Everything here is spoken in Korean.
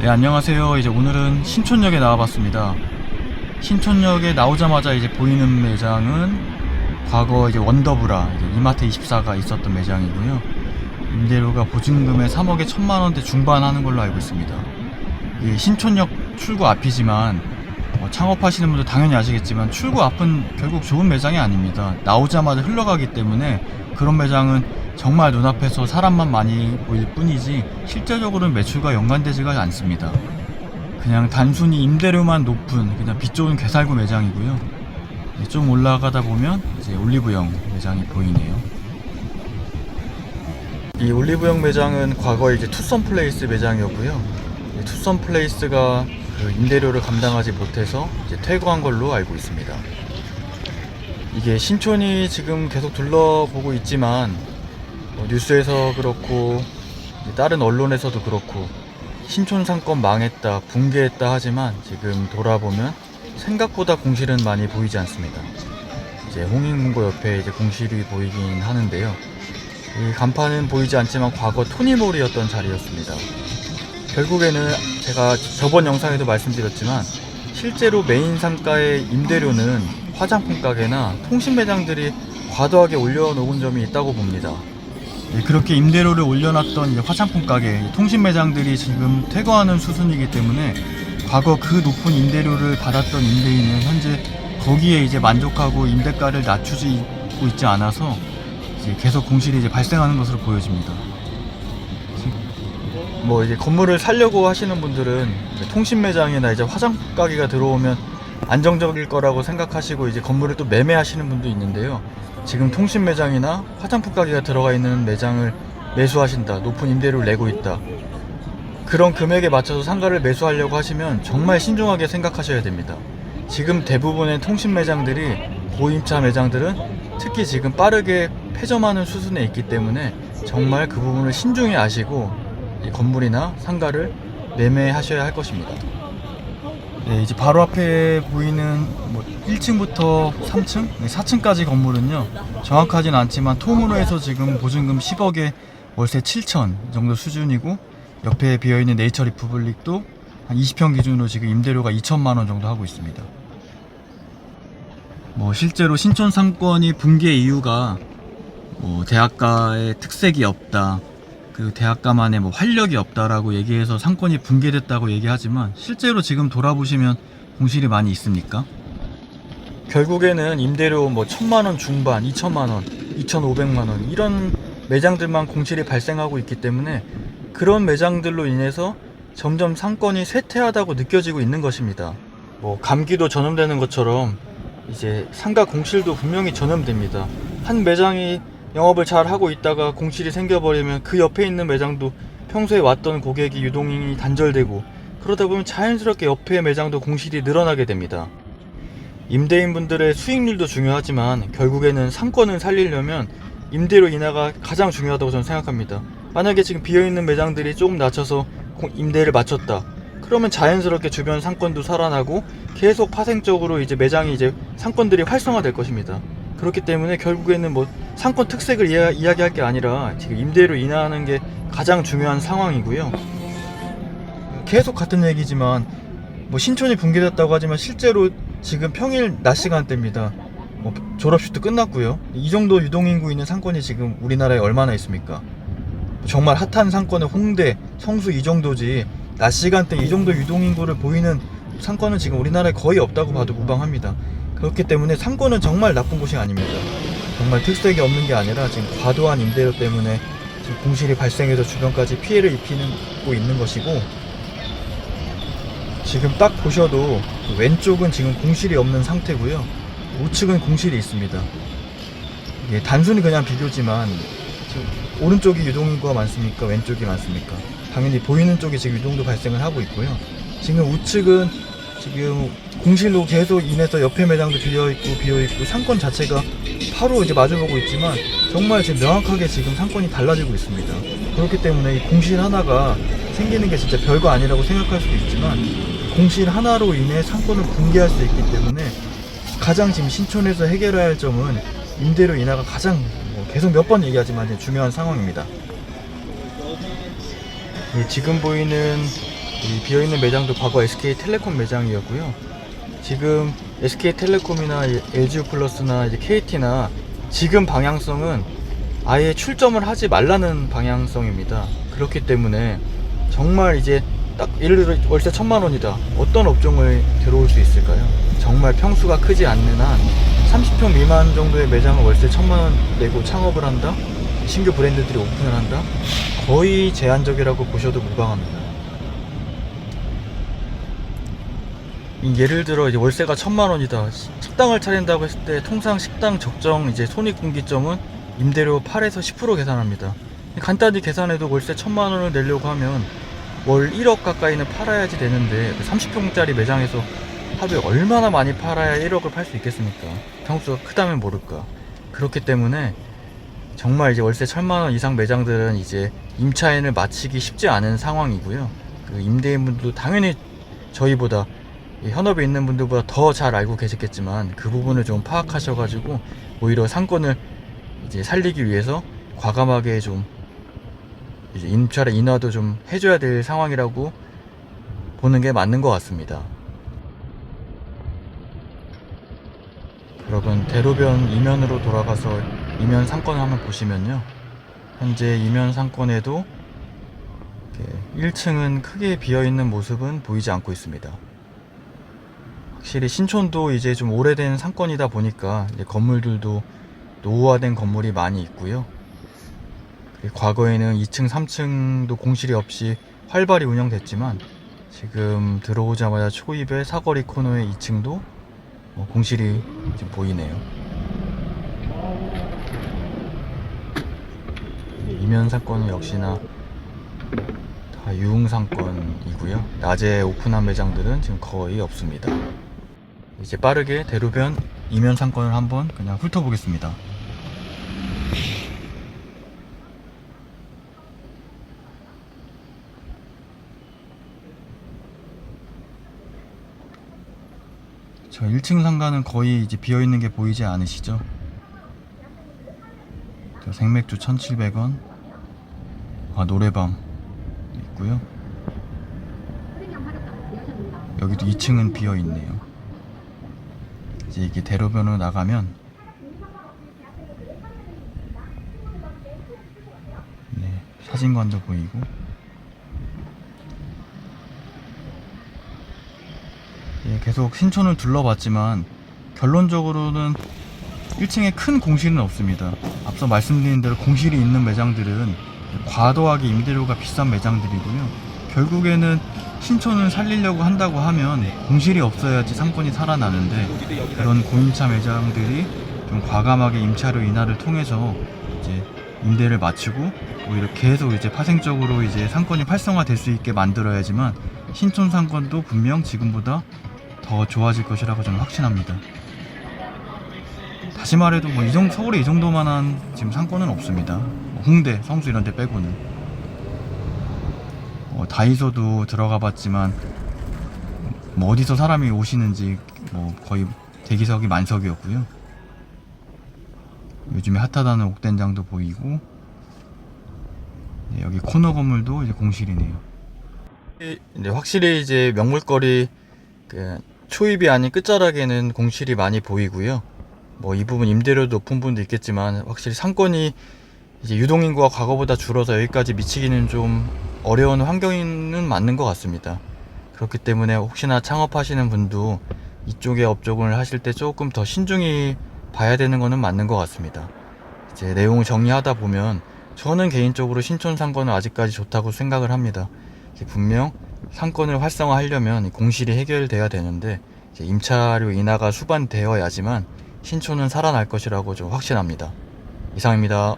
네, 안녕하세요. 이제 오늘은 신촌역에 나와봤습니다. 신촌역에 나오자마자 이제 보이는 매장은 과거 이제 원더브라, 이제 이마트 24가 있었던 매장이고요. 임대료가 보증금에 3억에 1천만 원대 중반 하는 걸로 알고 있습니다. 이게 신촌역 출구 앞이지만 어, 창업하시는 분들 당연히 아시겠지만 출구 앞은 결국 좋은 매장이 아닙니다. 나오자마자 흘러가기 때문에 그런 매장은 정말 눈앞에서 사람만 많이 보일 뿐이지 실제적으로는 매출과 연관되지가 않습니다. 그냥 단순히 임대료만 높은 그냥 빚 좋은 괴살구 매장이고요. 좀 올라가다 보면 이제 올리브영 매장이 보이네요. 이 올리브영 매장은 과거에 이제 투썸 플레이스 매장이었고요. 이 투썸 플레이스가 그 임대료를 감당하지 못해서 퇴거한 걸로 알고 있습니다. 이게 신촌이 지금 계속 둘러보고 있지만 뭐 뉴스에서 그렇고 다른 언론에서도 그렇고 신촌 상권 망했다, 붕괴했다 하지만 지금 돌아보면 생각보다 공실은 많이 보이지 않습니다. 이제 홍익문고 옆에 이제 공실이 보이긴 하는데요. 이 간판은 보이지 않지만 과거 토니몰이었던 자리였습니다. 결국에는 제가 저번 영상에도 말씀드렸지만 실제로 메인 상가의 임대료는 화장품 가게나 통신 매장들이 과도하게 올려놓은 점이 있다고 봅니다. 예, 그렇게 임대료를 올려놨던 화장품 가게, 통신 매장들이 지금 퇴거하는 수순이기 때문에 과거 그 높은 임대료를 받았던 임대인은 현재 거기에 이제 만족하고 임대가를 낮추고 있지 않아서 이제 계속 공실이 이제 발생하는 것으로 보여집니다. 뭐 이제 건물을 살려고 하시는 분들은 통신 매장이나 이제 화장품 가게가 들어오면 안정적일 거라고 생각하시고 이제 건물을 또 매매하시는 분도 있는데요. 지금 통신 매장이나 화장품 가게가 들어가 있는 매장을 매수하신다. 높은 임대료를 내고 있다. 그런 금액에 맞춰서 상가를 매수하려고 하시면 정말 신중하게 생각하셔야 됩니다. 지금 대부분의 통신 매장들이 보임차 매장들은 특히 지금 빠르게 폐점하는 수순에 있기 때문에 정말 그 부분을 신중히 아시고 이 건물이나 상가를 매매하셔야 할 것입니다. 네, 이제 바로 앞에 보이는 뭐 1층부터 3층, 4층까지 건물은요 정확하진 않지만 톰으로 해서 지금 보증금 10억에 월세 7천 정도 수준이고 옆에 비어 있는 네이처 리퍼블릭도 한 20평 기준으로 지금 임대료가 2천만 원 정도 하고 있습니다. 뭐 실제로 신촌 상권이 붕괴 이유가 뭐 대학가의 특색이 없다. 그리고 대학가만의 뭐 활력이 없다라고 얘기해서 상권이 붕괴됐다고 얘기하지만 실제로 지금 돌아보시면 공실이 많이 있습니까? 결국에는 임대료 뭐 천만 원 중반, 이천만 원, 이천오백만 원 이런 매장들만 공실이 발생하고 있기 때문에 그런 매장들로 인해서 점점 상권이 쇠퇴하다고 느껴지고 있는 것입니다. 뭐 감기도 전염되는 것처럼 이제 상가 공실도 분명히 전염됩니다. 한 매장이 영업을 잘 하고 있다가 공실이 생겨버리면 그 옆에 있는 매장도 평소에 왔던 고객이 유동인이 단절되고 그러다 보면 자연스럽게 옆에 매장도 공실이 늘어나게 됩니다. 임대인분들의 수익률도 중요하지만 결국에는 상권을 살리려면 임대료 인하가 가장 중요하다고 저는 생각합니다. 만약에 지금 비어있는 매장들이 조금 낮춰서 공- 임대를 맞췄다. 그러면 자연스럽게 주변 상권도 살아나고 계속 파생적으로 이제 매장이 이제 상권들이 활성화될 것입니다. 그렇기 때문에 결국에는 뭐 상권 특색을 이야, 이야기할 게 아니라 지금 임대료 인하하는 게 가장 중요한 상황이고요. 계속 같은 얘기지만 뭐 신촌이 붕괴됐다고 하지만 실제로 지금 평일 낮 시간대입니다. 뭐 졸업식도 끝났고요. 이 정도 유동인구 있는 상권이 지금 우리나라에 얼마나 있습니까? 정말 핫한 상권은 홍대, 성수 이 정도지 낮 시간대 이 정도 유동인구를 보이는 상권은 지금 우리나라에 거의 없다고 봐도 무방합니다. 그렇기 때문에 상권은 정말 나쁜 곳이 아닙니다. 정말 특색이 없는 게 아니라 지금 과도한 임대료 때문에 지금 공실이 발생해서 주변까지 피해를 입히고 있는 것이고 지금 딱 보셔도 왼쪽은 지금 공실이 없는 상태고요. 우측은 공실이 있습니다. 이게 단순히 그냥 비교지만 오른쪽이 유동인구가 많습니까? 왼쪽이 많습니까? 당연히 보이는 쪽이 지금 유동도 발생을 하고 있고요. 지금 우측은 지금 공실로 계속 인해서 옆에 매장도 비어 있고 비어 있고 상권 자체가 바로 이제 마주보고 있지만 정말 지금 명확하게 지금 상권이 달라지고 있습니다. 그렇기 때문에 이 공실 하나가 생기는 게 진짜 별거 아니라고 생각할 수도 있지만 공실 하나로 인해 상권을 붕괴할 수 있기 때문에 가장 지금 신촌에서 해결해야 할 점은 임대료 인하가 가장 뭐 계속 몇 번 얘기하지만 중요한 상황입니다. 예, 지금 보이는 이 비어있는 매장도 과거 SK텔레콤 매장이었고요. 지금 SK텔레콤이나 LG 플러스나 이제 KT나 지금 방향성은 아예 출점을 하지 말라는 방향성입니다. 그렇기 때문에 정말 이제 딱 예를 들어 월세 천만 원이다. 어떤 업종을 들어올 수 있을까요? 정말 평수가 크지 않는 한 30평 미만 정도의 매장을 월세 천만 원 내고 창업을 한다? 신규 브랜드들이 오픈을 한다? 거의 제한적이라고 보셔도 무방합니다. 이 예를 들어 이제 월세가 천만 원이다. 시- 식당을 차린다고 했을 때 통상 식당 적정 이제 손익분기점은 임대료 8에서 10% 계산합니다. 간단히 계산해도 월세 천만 원을 내려고 하면 월 1억 가까이는 팔아야지 되는데 30평짜리 매장에서 하루에 얼마나 많이 팔아야 1억을 팔 수 있겠습니까? 평수가 크다면 모를까. 그렇기 때문에 정말 이제 월세 천만 원 이상 매장들은 이제 임차인을 마치기 쉽지 않은 상황이고요. 그 임대인분들도 당연히 저희보다 이 현업에 있는 분들보다 더 잘 알고 계셨겠지만 그 부분을 좀 파악하셔가지고 오히려 상권을 이제 살리기 위해서 과감하게 좀 이제 임차를 인하도 좀 해줘야 될 상황이라고 보는 게 맞는 것 같습니다. 여러분 대로변 이면으로 돌아가서 이면 상권을 한번 보시면요. 현재 이면 상권에도 1층은 크게 비어 있는 모습은 보이지 않고 있습니다. 확실히 신촌도 이제 좀 오래된 상권이다 보니까 건물들도 노후화된 건물이 많이 있고요. 과거에는 2층, 3층도 공실이 없이 활발히 운영됐지만 지금 들어오자마자 초입의 사거리 코너의 2층도 뭐 공실이 지금 보이네요. 이면 사건은 역시나 다 유흥 상권이고요. 낮에 오픈한 매장들은 지금 거의 없습니다. 이제 빠르게 대로변 이면 상권을 한번 그냥 훑어보겠습니다. 저 1층 상가는 거의 이제 비어 있는 게 보이지 않으시죠? 저 생맥주 1,700원. 아, 노래방 있고요. 여기도 2층은 비어 있네요. 이제 이게 대로변으로 나가면 네, 사진관도 보이고 예, 계속 신촌을 둘러봤지만 결론적으로는 1층에 큰 공실은 없습니다. 앞서 말씀드린 대로 공실이 있는 매장들은 과도하게 임대료가 비싼 매장들이고요. 결국에는 신촌을 살리려고 한다고 하면 공실이 없어야지 상권이 살아나는데 그런 고임차 매장들이 좀 과감하게 임차료 인하를 통해서 이제 임대를 맞추고 오히려 계속 이제 파생적으로 이제 상권이 활성화될 수 있게 만들어야지만 신촌 상권도 분명 지금보다 더 좋아질 것이라고 저는 확신합니다. 다시 말해도 뭐 이 정도 서울에 이 정도만한 지금 상권은 없습니다. 뭐 홍대, 성수 이런 데 빼고는. 어, 다이소도 들어가 봤지만 뭐 어디서 사람이 오시는지 뭐 거의 대기석이 만석이었고요. 요즘에 핫하다는 옥된장도 보이고 네, 여기 코너 건물도 이제 공실이네요. 이제 확실히 이제 명물거리 그 초입이 아닌 끝자락에는 공실이 많이 보이고요. 뭐 이 부분 임대료도 높은 분도 있겠지만 확실히 상권이 이제 유동인구가 과거보다 줄어서 여기까지 미치기는 좀 어려운 환경은 맞는 것 같습니다. 그렇기 때문에 혹시나 창업하시는 분도 이쪽에 업종을 하실 때 조금 더 신중히 봐야 되는 거는 맞는 것 같습니다. 이제 내용을 정리하다 보면 저는 개인적으로 신촌 상권은 아직까지 좋다고 생각을 합니다. 분명 상권을 활성화하려면 이 공실이 해결돼야 되는데 임차료 인하가 수반되어야지만 신촌은 살아날 것이라고 좀 확신합니다. 이상입니다.